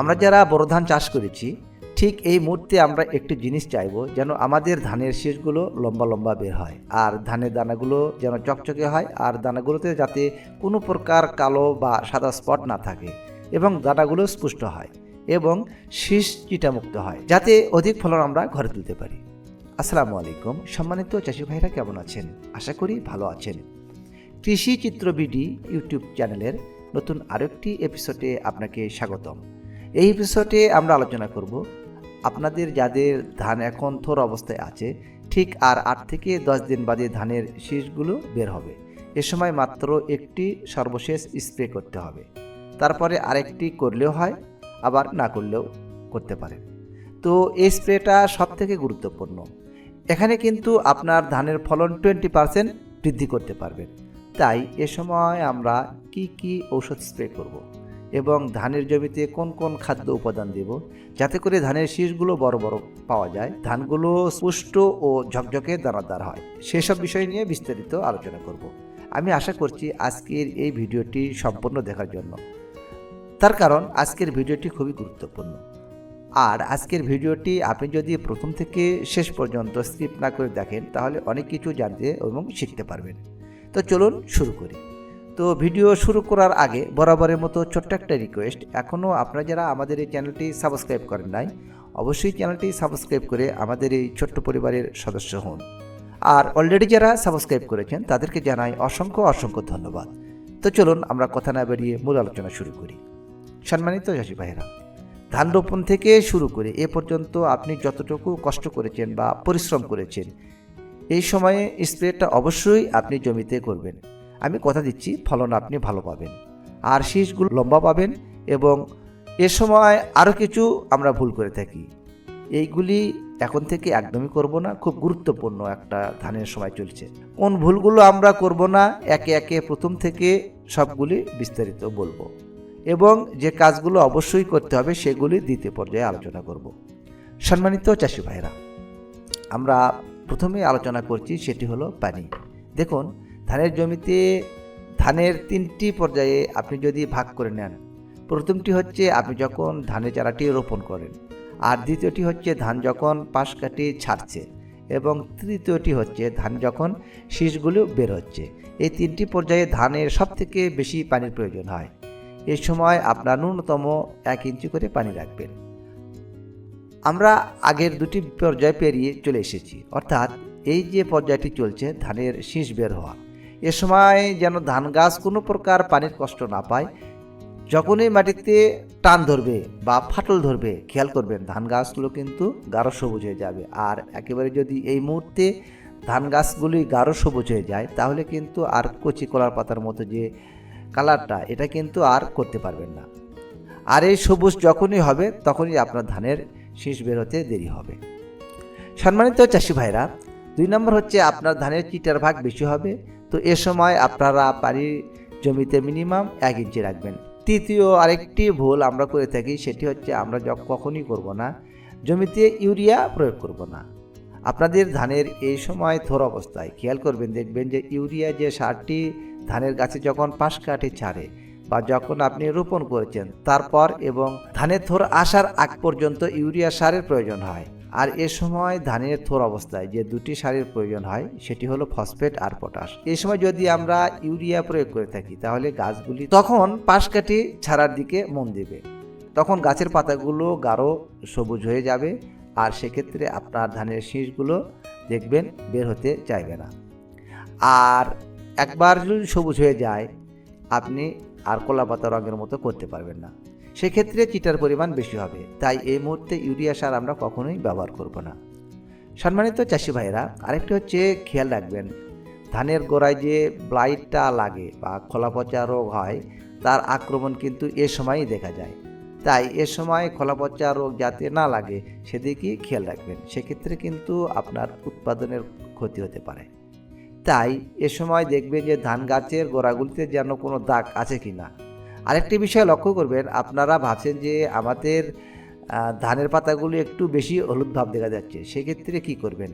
আমরা যারা বড় ধান চাষ করেছি, ঠিক এই মুহূর্তে আমরা একটি জিনিস চাইব যেন আমাদের ধানের শীষগুলো লম্বা লম্বা বের হয়, আর ধানের দানাগুলো যেন চকচকে হয়, আর দানাগুলোতে যাতে কোনো প্রকার কালো বা সাদা স্পট না থাকে এবং দানাগুলো স্পুষ্ট হয় এবং শীষ চিটামুক্ত হয়, যাতে অধিক ফলন আমরা ঘরে তুলতে পারি। আসসালামু আলাইকুম, সম্মানিত চাষি ভাইরা কেমন আছেন? আশা করি ভালো আছেন। কৃষি চিত্র বিডি ইউটিউব চ্যানেলের নতুন আরেকটি এপিসোডে আপনাকে স্বাগতম। এই এপিসোডে আমরা আলোচনা করব। আপনাদের যাদের ধান এখন থোর অবস্থায় আছে, ঠিক আর আট থেকে দশ দিন বাদে ধানের শীষগুলো বের হবে। এ সময় মাত্র একটি সর্বশেষ স্প্রে করতে হবে। তারপরে আরেকটি করলেও হয়, আবার না করলেও করতে পারেন। তো এই স্প্রেটা সব থেকে গুরুত্বপূর্ণ। এখানে কিন্তু আপনার ধানের ফলন টোয়েন্টি পারসেন্ট বৃদ্ধি করতে পারবেন। তাই এ সময় আমরা কি কি ঔষধ স্প্রে করব। এবং ধানের জমিতে কোন কোন খাদ্য উপাদান দেব? যাতে করে ধানের শীষগুলো বড় বড় পাওয়া যায়। ধানগুলো পুষ্ট ও ঝকঝকে দানাদার হয়। সেসব বিষয় নিয়ে বিস্তারিত আলোচনা করব। আমি আশা করছি আজকের এই ভিডিওটি সম্পূর্ণ দেখার জন্য। তার কারণ, আজকের ভিডিওটি খুবই গুরুত্বপূর্ণ। আর আজকের ভিডিওটি আপনি যদি প্রথম থেকে শেষ পর্যন্ত স্কিপ না করে দেখেন, তাহলে অনেক কিছু জানতে এবং শিখতে পারবেন। তো চলুন শুরু করি। তো ভিডিও শুরু করার আগে বরাবরের মতো ছোট্ট একটা রিকোয়েস্ট এখনও আপনারা যারা আমাদের এই চ্যানেলটি সাবস্ক্রাইব করেন নাই, অবশ্যই চ্যানেলটি সাবস্ক্রাইব করে আমাদের এই ছোট্ট পরিবারের সদস্য হন। আর অলরেডি যারা সাবস্ক্রাইব করেছেন, তাদেরকে জানাই অসংখ্য অসংখ্য ধন্যবাদ। তো চলুন আমরা কথা না বেরিয়ে মূল আলোচনা শুরু করি। সম্মানিত চাষি ভাইরা ধান রোপণ থেকে শুরু করে এ পর্যন্ত আপনি যতটুকু কষ্ট করেছেন বা পরিশ্রম করেছেন, এই সময়ে স্প্রেটা অবশ্যই আপনি জমিতে করবেন। আমি কথা দিচ্ছি, ফলন আপনি ভালো পাবেন। আর শীষগুলো লম্বা পাবেন এবং এ সময় আরও কিছু আমরা ভুল করে থাকি। এইগুলি এখন থেকে একদমই করব না, খুব গুরুত্বপূর্ণ একটা ধানের সময় চলছে। কোন ভুলগুলো আমরা করব না, একে একে প্রথম থেকে সবগুলি বিস্তারিত বলব। এবং যে কাজগুলো অবশ্যই করতে হবে, সেগুলি দ্বিতীয় পর্যায়ে আলোচনা করব। সম্মানিত চাষি ভাইরা, আমরা প্রথমে আলোচনা করছি, সেটি হলো পানি। দেখুন ধানের জমিতে ধানের তিনটি পর্যায়ে আপনি যদি ভাগ করে নেন, প্রথমটি হচ্ছে আপনি যখন ধানের চারাটি রোপণ করেন, আর দ্বিতীয়টি হচ্ছে ধান যখন পাশ কাটি ছাড়ছে, এবং তৃতীয়টি হচ্ছে ধান যখন শীষগুলো বের হচ্ছে। এই তিনটি পর্যায়ে ধানের সবথেকে বেশি পানির প্রয়োজন হয়। এই সময় আপনার ন্যূনতম এক ইঞ্চি করে পানি রাখবেন। আমরা আগের দুটি পর্যায় পেরিয়ে চলে এসেছি, অর্থাৎ এই যে পর্যায়টি চলছে ধানের শীষ বের হওয়া। এ সময় যেন ধান গাছ কোনো প্রকার পানির কষ্ট না পায়, যখনই মাটিতে টান ধরবে বা ফাটল ধরবে, খেয়াল করবেন ধান গাছগুলো কিন্তু গাঢ় সবুজ হয়ে যাবে। আর একেবারে যদি এই মুহূর্তে ধান গাছগুলি গাঢ় সবুজ হয়ে যায়, তাহলে কিন্তু আর কচি কলার পাতার মতো যে কালারটা, এটা কিন্তু আর করতে পারবেন না। আর এই সবুজ যখনই হবে, তখনই আপনার ধানের শীষ বের হতে দেরি হবে। সম্মানিত চাষি ভাইরা, দুই নম্বর হচ্ছে আপনার ধানের চিটার ভাগ বেশি হবে তো এ সময় আপনারা পানি জমিতে মিনিমাম এক ইঞ্চি রাখবেন। তৃতীয় আরেকটি ভুল আমরা করে থাকি, সেটি হচ্ছে আমরা কখনই করব না। জমিতে ইউরিয়া প্রয়োগ করব না। আপনাদের ধানের এই সময় থোর অবস্থায়। খেয়াল করবেন, দেখবেন যে ইউরিয়া যে সারটি ধানের গাছে যখন পাশ কাটে ছাড়ে বা যখন আপনি রোপণ করেছেন, তারপর এবং ধানের থোর আসার আগ পর্যন্ত ইউরিয়া সারের প্রয়োজন হয়। আর এ সময় ধানের থোর অবস্থায় যে দুটি সারের প্রয়োজন হয়, সেটি হলো ফসফেট আর পটাশ। এই সময় যদি আমরা ইউরিয়া প্রয়োগ করে থাকি, তাহলে গাছগুলি তখন পাশ কাটি ছাড়ার দিকে মন দেবে। তখন গাছের পাতাগুলো গাঢ় সবুজ হয়ে যাবে আর সেক্ষেত্রে আপনার ধানের শীষগুলো দেখবেন বের হতে চাইবে না। আর একবার যদি সবুজ হয়ে যায়, আপনি আর কলা পাতা রঙের মতো করতে পারবেন না। সেক্ষেত্রে চিটার পরিমাণ বেশি হবে। তাই এই মুহূর্তে ইউরিয়া সার আমরা কখনোই ব্যবহার করব না। সম্মানিত চাষি ভাইরা আরেকটি হচ্ছে খেয়াল রাখবেন, ধানের গোড়ায় যে ব্লাইটটা লাগে বা খোলা পচা রোগ হয়, তার আক্রমণ কিন্তু এ সময়ই দেখা যায়। তাই এ সময় খোলা পচা রোগ যাতে না লাগে, সেদিকেই খেয়াল রাখবেন। সেক্ষেত্রে কিন্তু আপনার উৎপাদনের ক্ষতি হতে পারে। তাই এ সময় দেখবেন যে ধান গাছের গোড়াগুলিতে যেন কোনো দাগ আছে কি না আরেকটি বিষয় লক্ষ্য করবেন, আপনারা ভাবছেন যে আমাদের ধানের পাতাগুলো একটু বেশি হলুদ ভাব দেখা যাচ্ছে, সেক্ষেত্রে কি করবেন?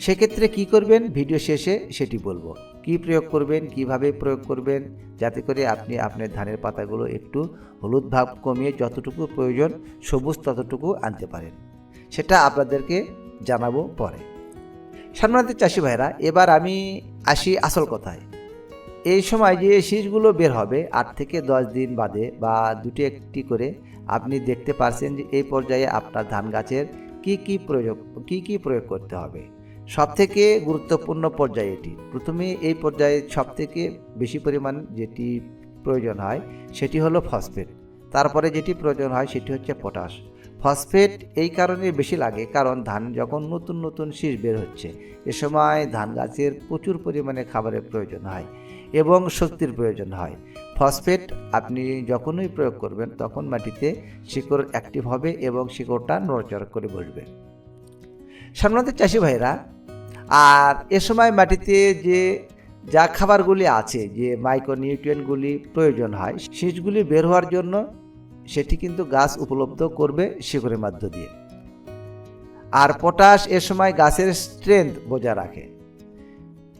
সেক্ষেত্রে কি করবেন? ভিডিও শেষে সেটি বলব। কি প্রয়োগ করবেন? কীভাবে প্রয়োগ করবেন? যাতে করে আপনি আপনার ধানের পাতাগুলো একটু হলুদ ভাব কমিয়ে যতটুকু প্রয়োজন, সবুজ ততটুকু আনতে পারেন। সেটা আপনাদেরকে জানাব পরে। সম্মানিত চাষি ভাইরা এবার আমি আসি আসল কথায়। এই সময় যে শীষগুলো বের হবে, আট থেকে দশ দিন বাদে বা দুটি একটি করে, আপনি দেখতে পারছেন যে এই পর্যায়ে আপনার ধান গাছের কি কি প্রয়োগ, কি কি প্রয়োগ করতে হবে। সব থেকে গুরুত্বপূর্ণ পর্যায় এটি। প্রথমে এই পর্যায়ে সব থেকে বেশি পরিমাণ যেটি প্রয়োজন হয়, সেটি হলো ফসফেট। তারপরে যেটি প্রয়োজন হয়, সেটি হচ্ছে পটাশ। ফসফেট এই কারণে বেশি লাগে, কারণ ধান যখন নতুন নতুন শীষ বের হচ্ছে, এ সময় ধান গাছের প্রচুর পরিমাণে খাবারের প্রয়োজন হয় এবং শক্তির প্রয়োজন হয়। ফসফেট আপনি যখনই প্রয়োগ করবেন, তখন মাটিতে শিকড় অ্যাক্টিভ হবে এবং শিকড়টা নড়চড় করে বসবে। সাধারণত চাষি ভাইরা আর এ সময় মাটিতে যে, যা খাবারগুলি আছে, যে মাইক্রোনিউট্রিয়েন্টগুলি প্রয়োজন হয় সেগুলি বের হওয়ার জন্য সেটি কিন্তু গাছ উপলব্ধ করবে শিকড়ের মাধ্য দিয়ে। আর পটাশ এ সময় গাছের স্ট্রেংথ বজায় রাখে।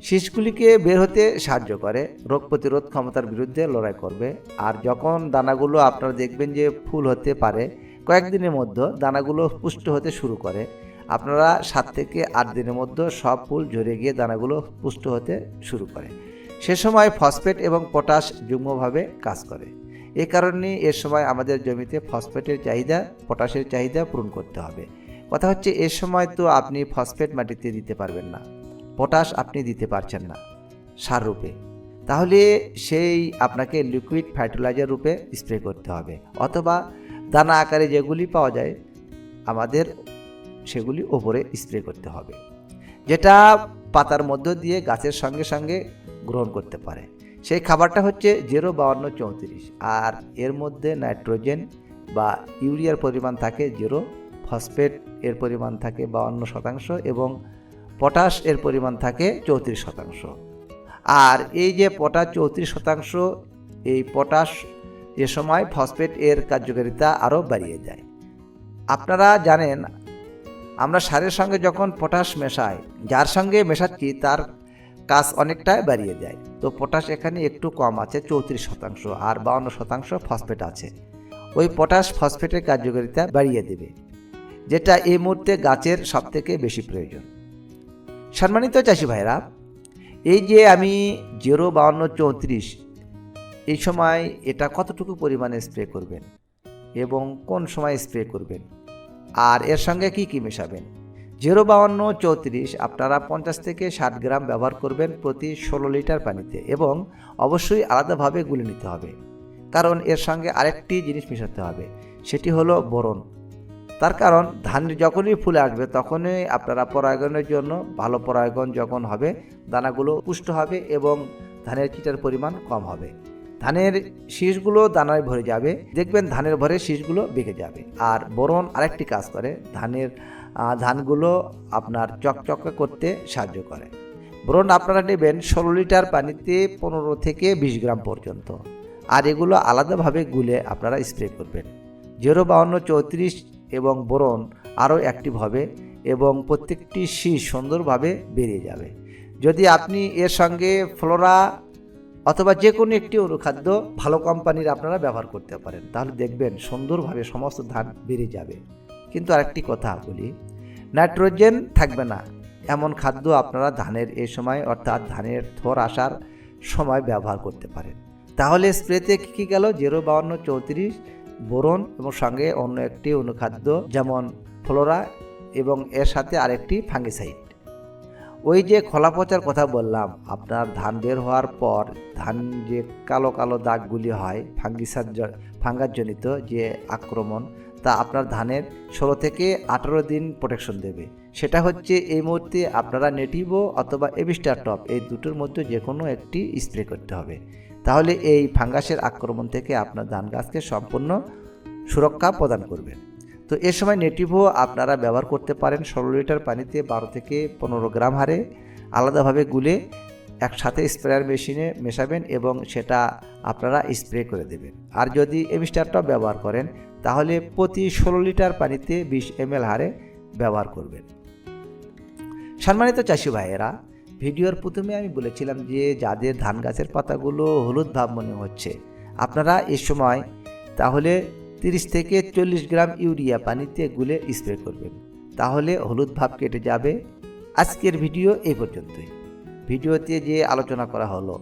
শীষগুলিকে বের হতে সাহায্য করে, রোগ প্রতিরোধ ক্ষমতার বিরুদ্ধে লড়াই করবে। আর যখন দানাগুলো আপনারা দেখবেন যে ফুল হতে পারে, কয়েকদিনের মধ্যে দানাগুলো পুষ্ট হতে শুরু করে। আপনারা সাত থেকে আট দিনের মধ্যে সব ফুল ঝরে গিয়ে দানাগুলো পুষ্ট হতে শুরু করে। সে সময় ফসফেট এবং পটাশ যুগ্মভাবে কাজ করে। এই কারণে এর সময় আমাদের জমিতে ফসফেটের চাহিদা, পটাশের চাহিদা পূরণ করতে হবে। কথা হচ্ছে এর সময় তো আপনি ফসফেট মাটিতে দিতে পারবেন না। পটাশ আপনি দিতে পারছেন না সার রূপে। তাহলে সেই আপনাকে লিকুইড ফার্টিলাইজার রূপে স্প্রে করতে হবে। অথবা দানা আকারে যেগুলি পাওয়া যায়, আমাদের সেগুলি ওপরে স্প্রে করতে হবে। যেটা পাতার মধ্য দিয়ে গাছের সঙ্গে সঙ্গে গ্রহণ করতে পারে। সেই খাবারটা হচ্ছে জিরো বাউন্ন চৌত্রিশ, আর এর মধ্যে নাইট্রোজেন বা ইউরিয়ার পরিমাণ থাকে জিরো, ফসফেট এর পরিমাণ থাকে বাউন্ন শতাংশ এবং পটাশ এর পরিমাণ থাকে চৌত্রিশ শতাংশ। আর এই যে পটাশ চৌত্রিশ শতাংশ, এই পটাশ এ সময় ফসফেট এর কার্যকারিতা আরও বাড়িয়ে যায়। আপনারা জানেন, আমরা সারের সঙ্গে যখন পটাশ মেশাই, যার সঙ্গে মেশাচ্ছি তার কাজ অনেকটাই বাড়িয়ে দেয়। তো পটাশ এখানে একটু কম আছে, চৌত্রিশ শতাংশ আর বাউন্ন শতাংশ ফসফেট আছে। ওই পটাশ ফসফেটের কার্যকারিতা বাড়িয়ে দেবে, যেটা এই মুহূর্তে গাছের সবথেকে বেশি প্রয়োজন। সম্মানিত চাষি ভাইরা, এই যে আমি জিরো, বাউন্ন, চৌত্রিশ, এই সময় এটা কতটুকু পরিমাণে স্প্রে করবেন এবং কোন সময় স্প্রে করবেন? আর এর সঙ্গে কি কী মেশাবেন? জিরো বাউন্ন চৌত্রিশ, আপনারা পঞ্চাশ থেকে ষাট গ্রাম ব্যবহার করবেন প্রতি ষোলো লিটার পানিতে এবং অবশ্যই আলাদাভাবে গুলে নিতে হবে। কারণ এর সঙ্গে আরেকটি জিনিস মেশাতে হবে, সেটি হলো বোরন। তার কারণ, ধান যখনই ফুলে আসবে তখনই আপনারা পরাগনের জন্য, ভালো পরাগন যখন হবে, দানাগুলো পুষ্ট হবে এবং ধানের চিটার পরিমাণ কম হবে। ধানের শীষগুলো দানায় ভরে যাবে, দেখবেন ধানের ভরে শীষগুলো বেঁকে যাবে। আর বোরন আরেকটি কাজ করে, ধানের ধানগুলো আপনার চকচকে করতে সাহায্য করে। বোরন আপনারা নেবেন ষোলো লিটার পানিতে পনেরো থেকে বিশ গ্রাম পর্যন্ত। আর এগুলো আলাদাভাবে গুলে আপনারা স্প্রে করবেন। জিরো বাউন্ন চৌত্রিশ এবং বোরন আরও অ্যাক্টিভ হবে এবং প্রত্যেকটি শীষ সুন্দরভাবে বেরিয়ে যাবে। যদি আপনি এর সঙ্গে ফ্লোরা অথবা যে কোনো একটি অনুখাদ্য ভালো কোম্পানির আপনারা ব্যবহার করতে পারেন, তাহলে দেখবেন সুন্দরভাবে সমস্ত ধান বেড়ে যাবে। কিন্তু আরেকটি কথা বলি নাইট্রোজেন থাকবে না। এমন খাদ্য আপনারা ধানের এই সময়, অর্থাৎ ধানের থর আসার সময় ব্যবহার করতে পারেন। তাহলে স্প্রেতে কী কী গেল? জিরো, বাউন্ন, চৌত্রিশ, বোরন এবং সঙ্গে অন্য একটি অনুখাদ্য যেমন ফ্লোরা এবং এর সাথে আরেকটি ফাঙ্গিসাইড। ওই যে খোলা পচার কথা বললাম, আপনার ধান বের হওয়ার পর ধান যে কালো কালো দাগগুলি হয় ফাঙ্গিসার ফাঙ্গাসজনিত যে আক্রমণ তা আপনার ধানের ষোলো থেকে আঠারো দিন প্রোটেকশন দেবে। সেটা হচ্ছে এই মুহূর্তে আপনারা নেটিভো অথবা এবিস্টার টপ এই দুটোর মধ্যে যে কোনো একটি স্প্রে করতে হবে। তাহলে এই ফাঙ্গাসের আক্রমণ থেকে আপনার ধান গাছকে সম্পূর্ণ সুরক্ষা প্রদান করবে। তো এ সময় নেটিভো আপনারা ব্যবহার করতে পারেন ষোলো লিটার পানিতে বারো থেকে পনেরো গ্রাম হারে। আলাদাভাবে গুলে একসাথে স্প্রেয়ার মেশিনে মেশাবেন এবং সেটা আপনারা স্প্রে করে দেবেন। আর যদি এমিস্টারটা ব্যবহার করেন তাহলে প্রতি ষোলো লিটার পানিতে বিশ এম হারে ব্যবহার করবেন। সম্মানিত চাষি ভাইয়েরা, ভিডিওর প্রথমে আমি বলেছিলাম যে যাদের ধান গাছের পাতাগুলো হলুদ ভাব মনে হচ্ছে, আপনারা এ সময় তাহলে তিরিশ থেকে চল্লিশ গ্রাম ইউরিয়া পানিতে গুলে স্প্রে করবেন। তাহলে হলুদ ভাব কেটে যাবে। আজকের ভিডিও এই পর্যন্তই। ভিডিওতে যে আলোচনা করা হলো,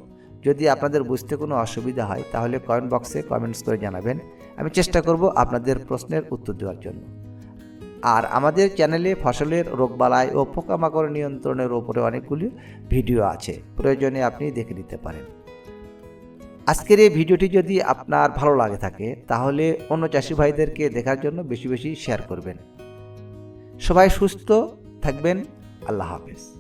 যদি আপনাদের বুঝতে কোনো অসুবিধা হয়, তাহলে কমেন্ট বক্সে কমেন্টস করে জানাবেন। আমি চেষ্টা করব আপনাদের প্রশ্নের উত্তর দেওয়ার জন্য। আর আমাদের চ্যানেলে ফসলের রোগবালাই ও পোকামাকড় নিয়ন্ত্রণের ওপরে অনেকগুলি ভিডিও আছে, প্রয়োজনে আপনি দেখে নিতে পারেন। আজকের এই ভিডিওটি যদি আপনার ভালো লাগে থাকে, তাহলে অন্য চাষি ভাইদেরকে দেখার জন্য বেশি বেশি শেয়ার করবেন। সবাই সুস্থ থাকবেন, আল্লাহ হাফেজ।